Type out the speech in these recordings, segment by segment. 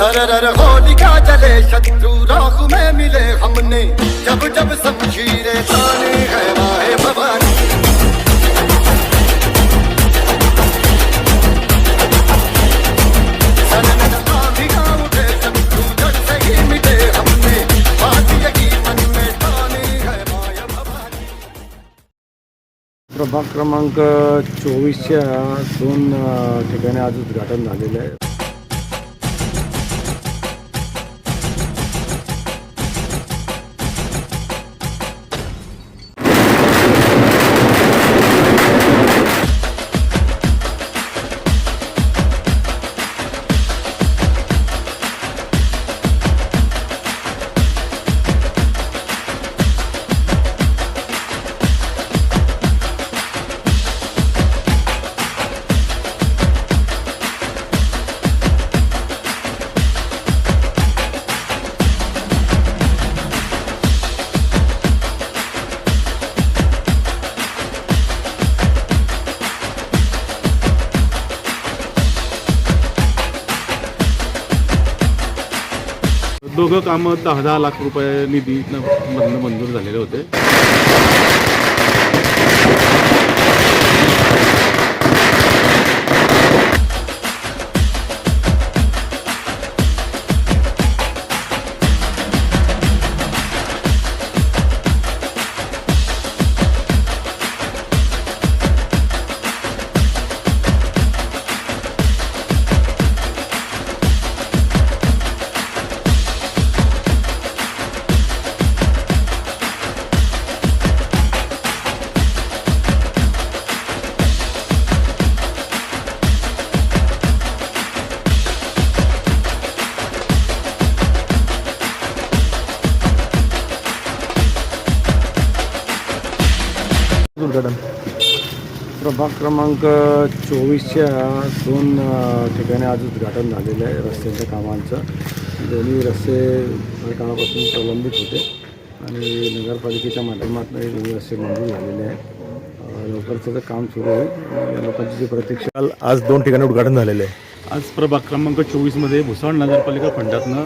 सरर होलिका जले शत्रु राहु में मिले हमने जब जब शमशीरें ताने है माए भवानी ताने है भवानी प्रभाग क्रमांक चोवीसच्या दोन ठिकाणी आज उद्घाटन झालेलं आहे. कामं दहा दहा लाख रुपये निधी मधनं मंजूर झालेले होते. क्रमांक चोवीसच्या दोन ठिकाणी आज उद्घाटन झालेलं आहे रस्त्याच्या कामांचं. दोन्ही रस्ते काही काळापासून प्रलंबित होते आणि नगरपालिकेच्या माध्यमातून हे दोन्ही रस्ते मंजूर झालेले आहे लवकरच त्याचं काम सुरू होईल. लोकांची जी प्रतीक्षा काल आज दोन ठिकाणी उद्घाटन झालेलं आहे. आज प्रभाग क्रमांक चोवीसमध्ये भुसावळ नगरपालिका फंडातनं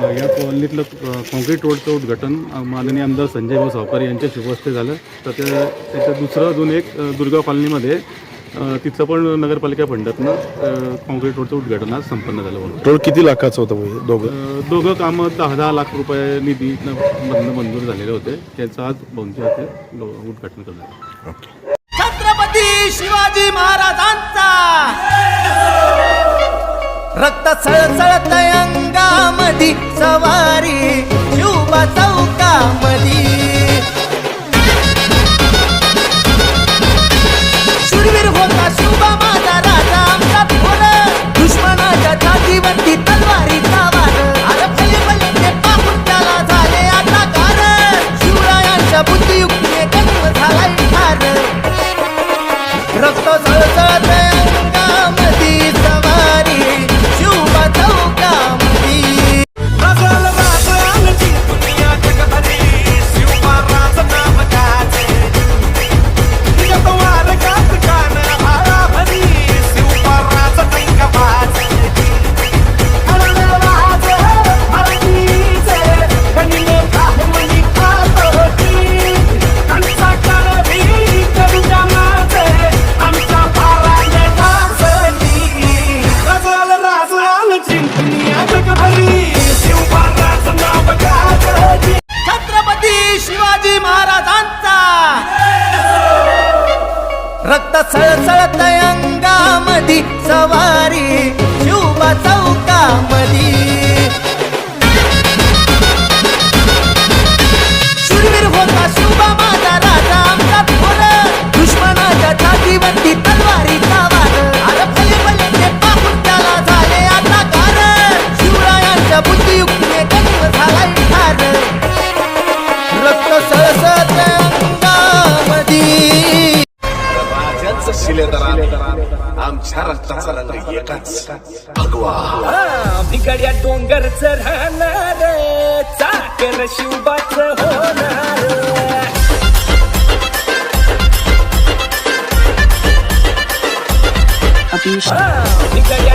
या कॉलनीतलं अ, कॉन्क्रीट रोडचं उद्घाटन माननीय आमदार संजय भाऊ सावकार यांच्या शुभहस्ते झालं. तर त्या त्याचं दुसरं अजून एक अ, दुर्गाव कॉलनीमध्ये अ, तिथलं पण नगरपालिका फंडातनं अ, कॉन्क्रीट रोडचं उद्घाटन आज संपन्न झालं म्हणून टोल किती लाखाचं होतं म्हणजे दोघं? दोघं कामं दहा दहा लाख रुपये निधी मधनं मंजूर झालेले होते. त्याचं आज लो- उद्घाटन करण्यात आलं. छत्रपती शिवाजी महाराजांचा! रक्त सळसळत अंगामधी सवारी शिवबा चौकामधी. रक्त सळसळत अंगामधी सवारी शिवबा चौकामधी. शूरवीर होता शिवबा माझा राजा आमचा थोर दुश्मनाच्या छातीवरती तलवारीचा वार अरे भले भले ते पाहून त्याला झाले आता कारण शिवरायांच्या बुद्धियुक्तीने महाराष्ट्राचा डोंगर एकाच भिगड्या राहणार चाकर शिवबाच होणार भिगड्या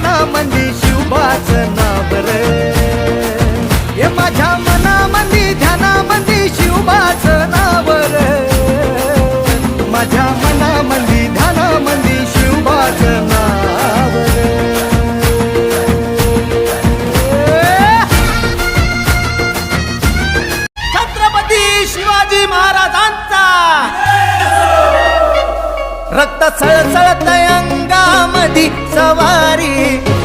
आता सळसळत अंगामधी सवारी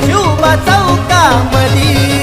शिवबा चौकामधी.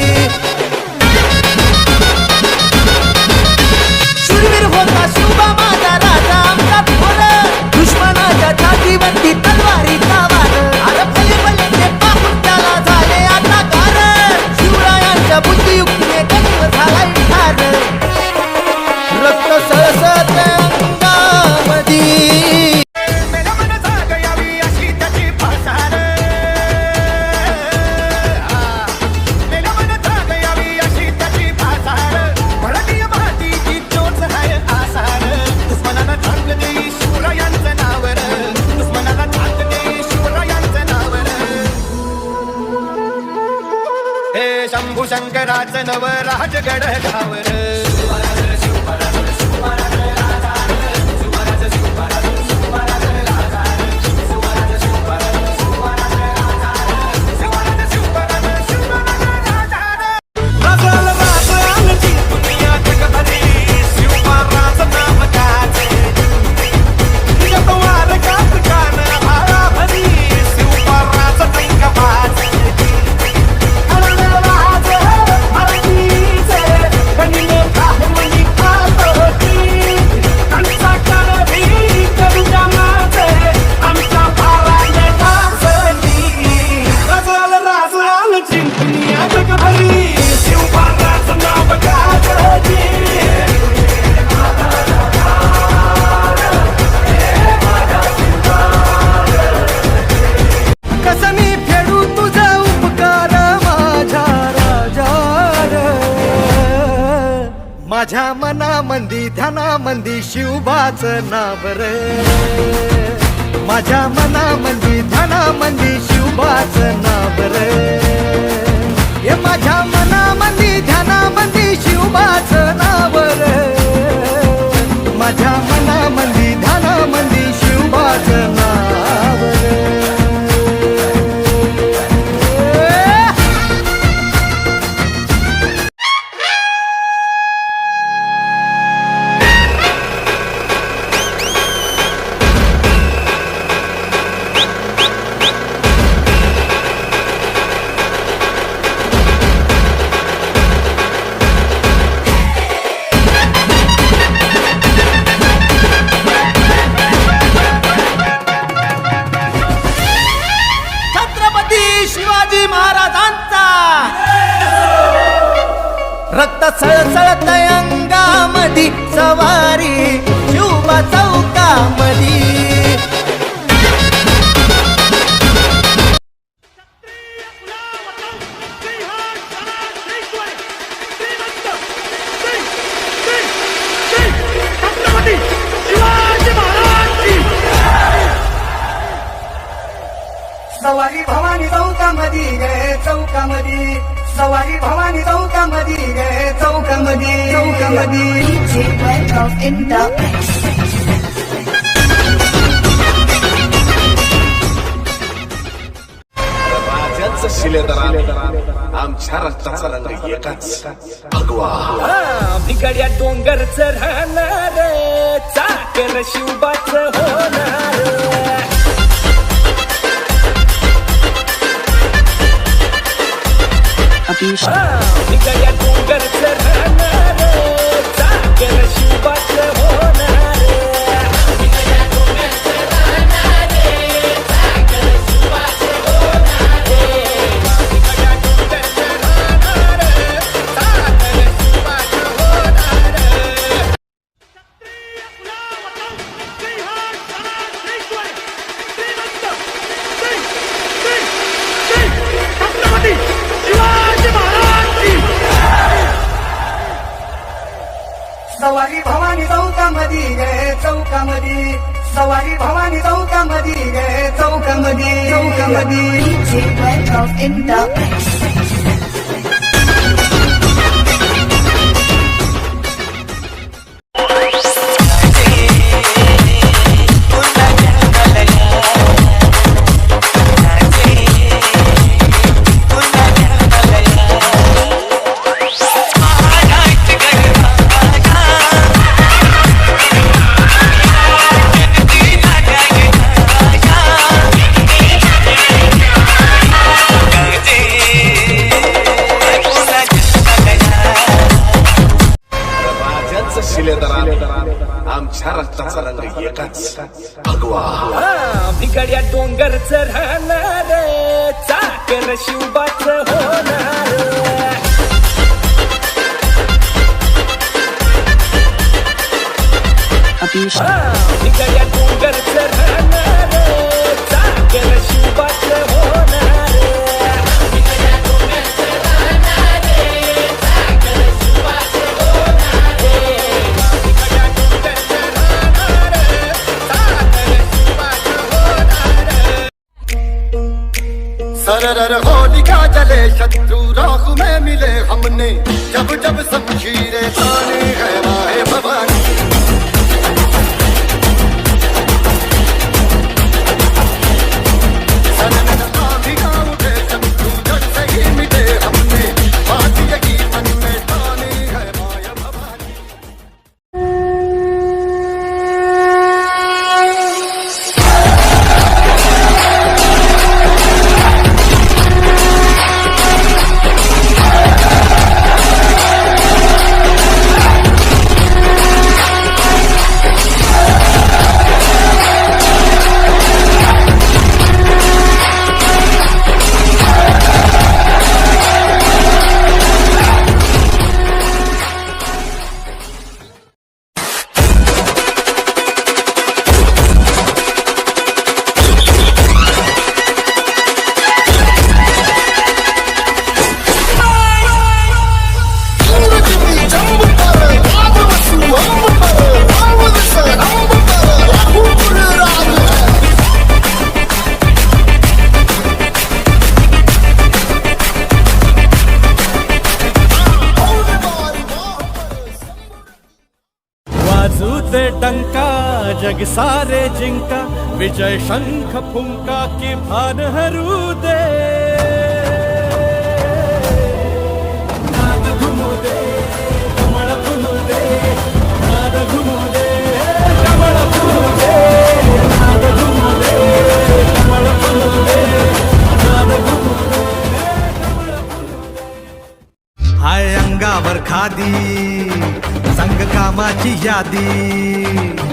माझ्या मनामंदी ध्यानामंदी शिवबाच रे. माझ्या मनामंदी ध्यानामंदी शिवबाच नाबर हे माझ्या मनामंदी ध्यानामंदी शिवबाच नाबर माझ्या मनामंदी ध्यानामंदी शिवबाच नावर शिवाजी महाराजांचा. रक्त सळसळत अंगामधी सवारी शिवबा चौकामधी. सवारी भवानी चौकामधी गे चौकामधी. सवारी भवानी चौकामधी गे चौकामधी. चौकामधी. आमच्या रक्ताचा रंग एकाच भगवा भिगड्या डोंगर चढणार चाकर शिवबाच होणार 啊 सवारी भवानी चौकामधी गे चौकामधी. सवारी भवानी चौकामधी गे चौकामधी. चौकामधी. शिलेदार आमच्या रक्ताचा एकाच भगवा हा, भिगड्या डोंगरच राहणार चाकर शिवबाच होणार हा, भिगड्या डोंगरच राहणार सरर होलिका जले शत्रु राह में मिले हमने। जब जब शमशीरें ताने है। सारे जिंका विजय शंख फुंका के भान हरू दे। खादी संग कामाची यादी।